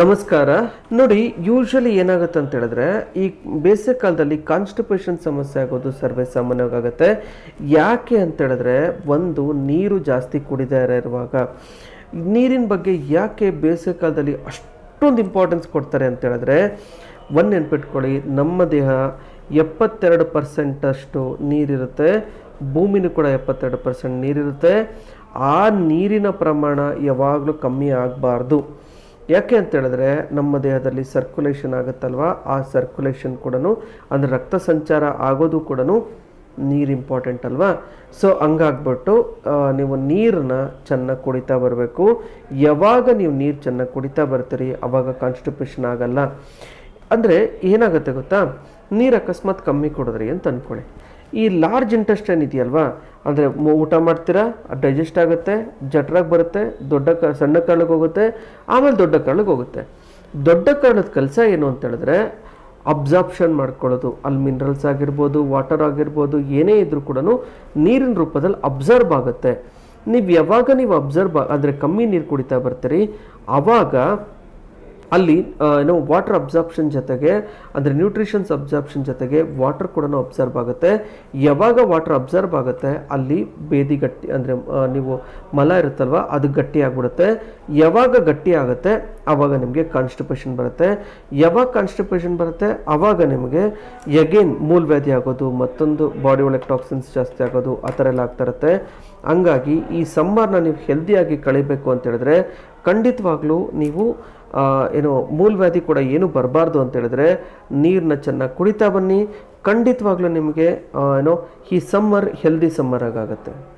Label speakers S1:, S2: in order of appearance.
S1: ನಮಸ್ಕಾರ. ನೋಡಿ ಯೂಶ್ವಲಿ ಏನಾಗುತ್ತೆ ಅಂತ ಹೇಳಿದ್ರೆ, ಈ ಬೇಸಿಗೆ ಕಾಲದಲ್ಲಿ ಕಾನ್ಸ್ಟಿಪೇಷನ್ ಸಮಸ್ಯೆ ಆಗೋದು ಸರ್ವೇ ಸಾಮಾನ್ಯವಾಗುತ್ತೆ. ಯಾಕೆ ಅಂತ ಹೇಳಿದ್ರೆ, ಒಂದು, ನೀರು ಜಾಸ್ತಿ ಕುಡಿದೇ ಇರುವಾಗ. ನೀರಿನ ಬಗ್ಗೆ ಯಾಕೆ ಬೇಸಿಗೆ ಕಾಲದಲ್ಲಿ ಅಷ್ಟೊಂದು ಇಂಪಾರ್ಟೆನ್ಸ್ ಕೊಡ್ತಾರೆ ಅಂತ ಹೇಳಿದ್ರೆ ಒಂದು ನೆನ್ಪಿಟ್ಕೊಳ್ಳಿ, ನಮ್ಮ ದೇಹ ಎಪ್ಪತ್ತೆರಡು ಪರ್ಸೆಂಟಷ್ಟು ನೀರಿರುತ್ತೆ. ಭೂಮಿನೂ ಕೂಡ ಎಪ್ಪತ್ತೆರಡು ಪರ್ಸೆಂಟ್ ನೀರಿರುತ್ತೆ. ಆ ನೀರಿನ ಪ್ರಮಾಣ ಯಾವಾಗಲೂ ಕಮ್ಮಿ ಆಗಬಾರ್ದು. ಯಾಕೆ ಅಂತೇಳಿದ್ರೆ ನಮ್ಮ ದೇಹದಲ್ಲಿ ಸರ್ಕ್ಯುಲೇಷನ್ ಆಗುತ್ತಲ್ವ? ಆ ಸರ್ಕ್ಯುಲೇಷನ್ ಕೂಡ ಅಂದರೆ ರಕ್ತ ಸಂಚಾರ ಆಗೋದು ಕೂಡ ನೀರು ಇಂಪಾರ್ಟೆಂಟ್ ಅಲ್ವಾ? ಸೊ ಹಂಗಾಗ್ಬಿಟ್ಟು ನೀವು ನೀರನ್ನ ಚೆನ್ನಾಗಿ ಕುಡಿತಾ ಬರಬೇಕು. ಯಾವಾಗ ನೀವು ನೀರು ಚೆನ್ನಾಗಿ ಕುಡಿತಾ ಬರ್ತೀರಿ, ಅವಾಗ ಕಾನ್ಸ್ಟಿಪೇಷನ್ ಆಗಲ್ಲ. ಅಂದರೆ ಏನಾಗುತ್ತೆ ಗೊತ್ತಾ? ನೀರು ಅಕಸ್ಮಾತ್ ಕಮ್ಮಿ ಕುಡಿದ್ರಿ ಅಂತ ಅಂದ್ಕೊಳ್ಳಿ ಈ ಲಾರ್ಜ್ ಇಂಟೆಸ್ಟೈನ್ ಇದೆಯಲ್ವಾ ಅಂದರೆ ಊಟ ಮಾಡ್ತೀರಾ ಡೈಜೆಸ್ಟ್ ಆಗುತ್ತೆ ಜಟ್ರಾಗಿ ಬರುತ್ತೆ, ದೊಡ್ಡ ಕ ಸಣ್ಣ ಕಾರಣಕ್ಕೆ ಹೋಗುತ್ತೆ, ಆಮೇಲೆ ದೊಡ್ಡ ಕಾರಣಕ್ಕೆ ಹೋಗುತ್ತೆ. ದೊಡ್ಡ ಕಾರಣದ ಕೆಲಸ ಏನು ಅಂತ ಹೇಳಿದ್ರೆ ಅಬ್ಸಾರ್ಪ್ಷನ್ ಮಾಡ್ಕೊಳ್ಳೋದು. ಅಲ್ಲಿ ಮಿನರಲ್ಸ್ ಆಗಿರ್ಬೋದು ವಾಟರ್ ಆಗಿರ್ಬೋದು, ಏನೇ ಇದ್ರೂ ಕೂಡ ನೀರಿನ ರೂಪದಲ್ಲಿ ಅಬ್ಸರ್ವ್ ಆಗುತ್ತೆ. ನೀವು ಯಾವಾಗ ನೀವು ಅಬ್ಸರ್ವ್ ಅಂದರೆ ಕಮ್ಮಿ ನೀರು ಕುಡಿತಾ ಬರ್ತೀರಿ ಆವಾಗ ಅಲ್ಲಿ ಏನು ವಾಟರ್ ಅಬ್ಸಾರ್ಪ್ಷನ್ ಜೊತೆಗೆ, ಅಂದರೆ ನ್ಯೂಟ್ರಿಷನ್ಸ್ ಅಬ್ಸಾರ್ಪ್ಷನ್ ಜೊತೆಗೆ ವಾಟರ್ ಕೂಡ ಅಬ್ಸರ್ವ್ ಆಗುತ್ತೆ. ಯಾವಾಗ ವಾಟರ್ ಅಬ್ಸರ್ವ್ ಆಗುತ್ತೆ? ಅಲ್ಲಿ ಬೇದಿ ಗಟ್ಟಿ, ಅಂದರೆ ನೀವು ಮಲ ಇರುತ್ತಲ್ವ, ಅದು ಗಟ್ಟಿ ಆಗಿಬಿಡುತ್ತೆ. ಯಾವಾಗ ಗಟ್ಟಿ ಆಗುತ್ತೆ? ಆವಾಗ ನಿಮಗೆ ಕಾನ್ಸ್ಟಿಪೇಷನ್ ಬರುತ್ತೆ. ಯಾವಾಗ ಕಾನ್ಸ್ಟಿಪೇಷನ್ ಬರುತ್ತೆ? ಆವಾಗ ನಿಮಗೆ ಎಗೇನ್ ಮೂಲವ್ಯಾಧಿ ಆಗೋದು, ಮತ್ತೊಂದು ಬಾಡಿ ಒಳಗೆ ಟಾಕ್ಸಿನ್ಸ್ ಜಾಸ್ತಿ ಆಗೋದು, ಆ ಥರ ಎಲ್ಲ ಆಗ್ತಾ ಇರುತ್ತೆ. ಹಂಗಾಗಿ ಈ ಸಮ್ಮರ್ನ ನೀವು ಹೆಲ್ದಿಯಾಗಿ ಕಳಿಬೇಕು ಅಂತ ಹೇಳಿದ್ರೆ, ಖಂಡಿತವಾಗ್ಲೂ ನೀವು ಏನು ಮೂಲವ್ಯಾಧಿ ಕೂಡ ಏನು ಬರಬಾರ್ದು ಅಂತ ಹೇಳಿದ್ರೆ ನೀರನ್ನ ಚೆನ್ನಾಗಿ ಕುಡಿತಾ ಬನ್ನಿ. ಖಂಡಿತವಾಗ್ಲೂ ನಿಮಗೆ ಏನೋ, ಈ ಸಮ್ಮರ್ ಹೆಲ್ದಿ ಸಮ್ಮರ್ ಆಗುತ್ತೆ